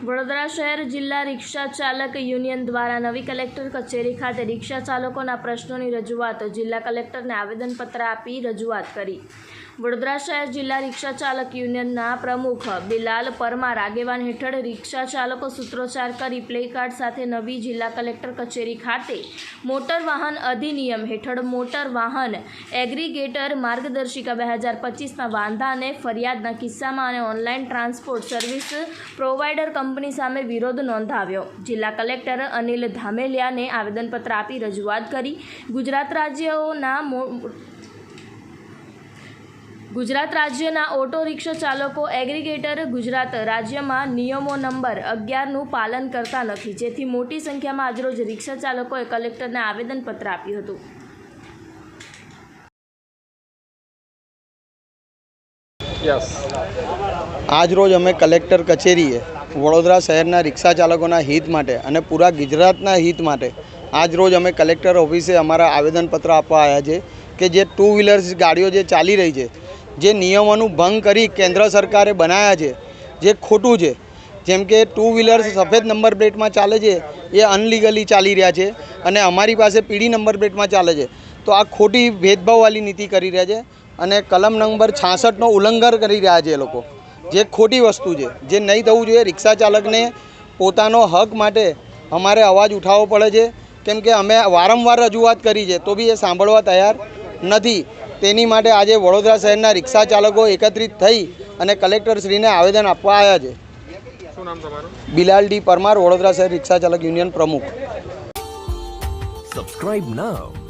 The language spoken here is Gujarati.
વડોદરા શહેર જિલ્લા રિક્ષા ચાલક યુનિયન દ્વારા નવી કલેક્ટર કચેરી ખાતે રિક્ષા ચાલકોના પ્રશ્નોની રજૂઆત જિલ્લા કલેક્ટરને આવેદનપત્ર આપી રજૂઆત કરી. વડોદરા શહેર જિલ્લા રિક્ષા ચાલક યુનિયનના પ્રમુખ બિલાલ પરમાર આગેવાન હેઠળ રિક્ષા ચાલકો સૂત્રોચ્ચાર કરી પ્લે કાર્ડ સાથે નવી જિલ્લા કલેક્ટર કચેરી ખાતે મોટર વાહન અધિનિયમ હેઠળ મોટર વાહન એગ્રીગેટર માર્ગદર્શિકા બે હજાર પચીસના વાંધા અને ફરિયાદના કિસ્સામાં અને online transport service provider company સામે વિરોધ નોંધાવ્યો. જિલ્લા કલેક્ટર અનિલ ધામેલિયાને આવેદનપત્ર આપી રજૂઆત કરી. ગુજરાત રાજ્યોના ગુજરાત રાજ્યના ઓટો રિક્ષા ચાલકો, એગ્રીગેટર ગુજરાત રાજ્યમાં નિયમો નંબર અગિયારનું પાલન કરતા નથી. જેથી મોટી સંખ્યામાં આજરોજ રિક્ષા ચાલકોએ કલેક્ટરને આવેદનપત્ર આપ્યું હતું. યસ આજરોજ અમે કલેક્ટર કચેરીએ વડોદરા શહેરના રિક્ષા ચાલકોના હિત માટે અને પૂરા ગુજરાતના હિત માટે આજરોજ અમે કલેક્ટર ઓફિસે અમારા આવેદનપત્ર આપવા આવ્યા છે કે જે ટુ વ્હીલર્સ ગાડીઓ જે ચાલી રહી છે, જે નિયમોનું ભંગ કરી કેન્દ્ર સરકારે બનાવ્યા છે, જે ખોટું છે. જેમ કે ટુ વ્હીલર્સ સફેદ નંબર પ્લેટમાં ચાલે છે, એ અનલીગલી ચાલી રહ્યા છે અને અમારી પાસે પીડી નંબર પ્લેટમાં ચાલે છે. તો આ ખોટી ભેદભાવવાળી નીતિ કરી રહ્યા છે અને કલમ નંબર છાસઠનો ઉલ્લંઘન કરી રહ્યા છે એ લોકો. જે ખોટી વસ્તુ છે જે નહીં થવું જોઈએ રિક્ષા ચાલકને પોતાનો હક માટે અમારે અવાજ ઉઠાવવો પડે છે. કેમ કે અમે વારંવાર રજૂઆત કરી છે તો બી એ સાંભળવા તૈયાર નથી. તેની માટે આજે વડોદરા શહેરના રિક્ષા ચાલકો એકત્રિત થઈ અને કલેક્ટરશ્રીને આવેદન આપવા આવ્યા છે. શું નામ તમારું? બિલાલ ડી પરમાર વડોદરા શહેર રિક્ષા ચાલક યુનિયન પ્રમુખ. Subscribe now